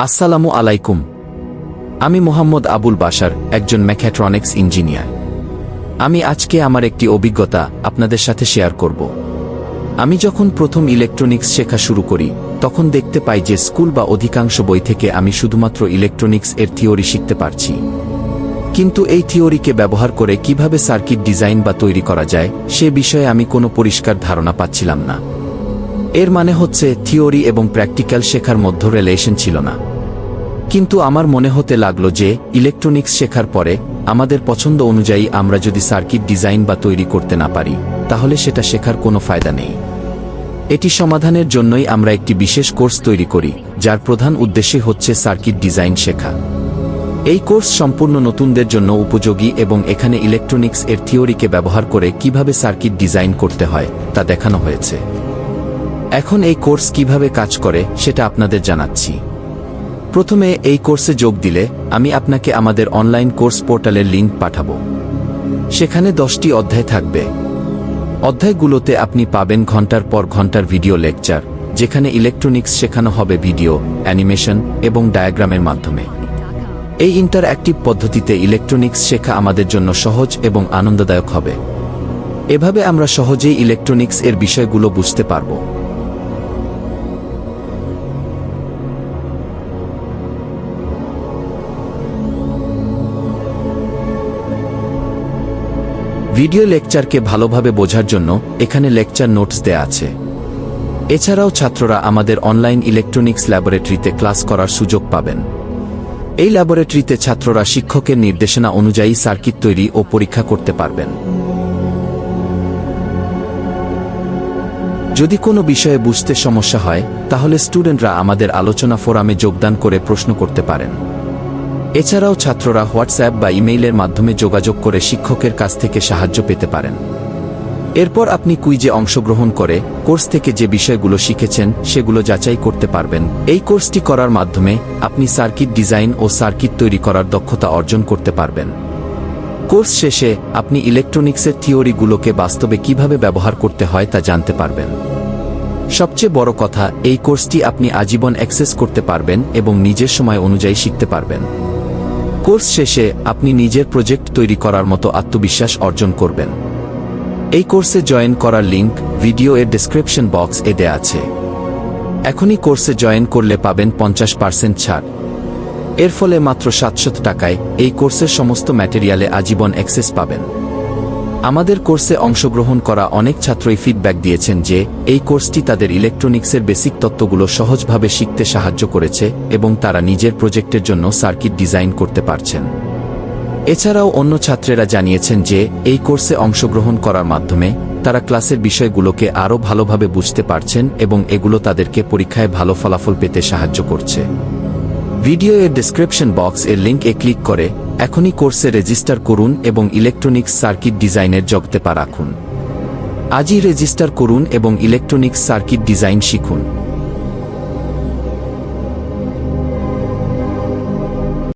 আসসালামু আলাইকুম। আমি মোহাম্মদ আবুল বাশার, একজন ম্যাকাট্রনিক্স ইঞ্জিনিয়ার। আমি আজকে আমার একটি অভিজ্ঞতা আপনাদের সাথে শেয়ার করব। আমি যখন প্রথম ইলেকট্রনিক্স শেখা শুরু করি, তখন দেখতে পাই যে স্কুল বা অধিকাংশ বই থেকে আমি শুধুমাত্র ইলেকট্রনিক্স এর থিওরি শিখতে পারছি। কিন্তু এই থিওরিকে ব্যবহার করে কীভাবে সার্কিট ডিজাইন বা তৈরি করা যায়, সে বিষয়ে আমি কোনো পরিষ্কার ধারণা পাচ্ছিলাম না। এর মানে হচ্ছে, থিওরি এবং প্র্যাকটিক্যাল শেখার মধ্য রিলেশন ছিল না। কিন্তু আমার মনে হতে লাগল যে ইলেকট্রনিক্স শেখার পরে, আমাদের পছন্দ অনুযায়ী আমরা যদি সার্কিট ডিজাইন বা তৈরি করতে না পারি, তাহলে সেটা শেখার কোনো ফায়দা নেই। এটি সমাধানের জন্যই আমরা একটি বিশেষ কোর্স তৈরি করি, যার প্রধান উদ্দেশ্যে হচ্ছে সার্কিট ডিজাইন শেখা। এই কোর্স সম্পূর্ণ নতুনদের জন্য উপযোগী এবং এখানে ইলেকট্রনিক্স এর থিওরিকে ব্যবহার করে কীভাবে সার্কিট ডিজাইন করতে হয়, তা দেখানো হয়েছে। এখন এই কোর্স কীভাবে কাজ করে, সেটা আপনাদের জানাচ্ছি। প্রথমে এই কোর্সে যোগ দিলে আমি আপনাকে আমাদের অনলাইন কোর্স পোর্টালের লিঙ্ক পাঠাবো। সেখানে দশটি অধ্যায় থাকবে। অধ্যায়গুলোতে আপনি পাবেন ঘণ্টার পর ঘণ্টার ভিডিও লেকচার, যেখানে ইলেকট্রনিক্স শেখানো হবে ভিডিও, অ্যানিমেশন এবং ডায়াগ্রামের মাধ্যমে। এই ইন্টারঅ্যাক্টিভ পদ্ধতিতে ইলেকট্রনিক্স শেখা আমাদের জন্য সহজ এবং আনন্দদায়ক হবে। এভাবে আমরা সহজেই ইলেকট্রনিক্স এর বিষয়গুলো বুঝতে পারব। ভিডিও লেকচারকে ভালোভাবে বোঝার জন্য এখানে লেকচার নোটস দেয়া আছে। এছাড়াও ছাত্ররা আমাদের অনলাইন ইলেকট্রনিক্স ল্যাবরেটরিতে ক্লাস করার সুযোগ পাবেন। এই ল্যাবরেটরিতে ছাত্ররা শিক্ষকের নির্দেশনা অনুযায়ী সার্কিট তৈরি ও পরীক্ষা করতে পারবেন। যদি কোনো বিষয়ে বুঝতে সমস্যা হয়, তাহলে স্টুডেন্টরা আমাদের আলোচনা ফোরামে যোগদান করে প্রশ্ন করতে পারেন। এছাড়াও ছাত্ররা হোয়াটসঅ্যাপ বা ইমেইলের মাধ্যমে যোগাযোগ করে শিক্ষকের কাছ থেকে সাহায্য পেতে পারেন। এরপর আপনি কুইজে অংশগ্রহণ করে কোর্স থেকে যে বিষয়গুলো শিখেছেন সেগুলো যাচাই করতে পারবেন। এই কোর্সটি করার মাধ্যমে আপনি সার্কিট ডিজাইন ও সার্কিট তৈরি করার দক্ষতা অর্জন করতে পারবেন। কোর্স শেষে আপনি ইলেকট্রনিক্সের থিওরিগুলোকে বাস্তবে কীভাবে ব্যবহার করতে হয় তা জানতে পারবেন। সবচেয়ে বড় কথা, এই কোর্সটি আপনি আজীবন অ্যাক্সেস করতে পারবেন এবং নিজের সময় অনুযায়ী শিখতে পারবেন। কোর্স শেষে আপনি নিজের প্রজেক্ট তৈরি করার মতো আত্মবিশ্বাস অর্জন করবেন। এই কোর্সে জয়েন করার লিঙ্ক ভিডিও এর ডিসক্রিপশন বক্স এ দেয়া আছে। এখনই কোর্সে জয়েন করলে পাবেন পঞ্চাশ পার্সেন্ট ছাড়। এর ফলে মাত্র সাতশত টাকায় এই কোর্সের সমস্ত ম্যাটেরিয়ালে আজীবন অ্যাক্সেস পাবেন। আমাদের কোর্সে অংশগ্রহণ করা অনেক ছাত্রই ফিডব্যাক দিয়েছেন যে, এই কোর্সটি তাদের ইলেকট্রনিক্সের বেসিক তত্ত্বগুলো সহজভাবে শিখতে সাহায্য করেছে এবং তারা নিজের প্রজেক্টের জন্য সার্কিট ডিজাইন করতে পারছেন। এছাড়াও অন্য ছাত্রেরা জানিয়েছেন যে, এই কোর্সে অংশগ্রহণ করার মাধ্যমে তারা ক্লাসের বিষয়গুলোকে আরও ভালোভাবে বুঝতে পারছেন এবং এগুলো তাদেরকে পরীক্ষায় ভালো ফলাফল পেতে সাহায্য করছে। ভিডিও এর ডেসক্রিপশন বক্স এর লিঙ্ক ক্লিক করে এখনই কোর্সে রেজিস্টার করুন এবং ইলেকট্রনিক্স সার্কিট ডিজাইনের জগতে পা রাখুন। আজই রেজিস্টার করুন এবং ইলেকট্রনিক্স সার্কিট ডিজাইন শিখুন।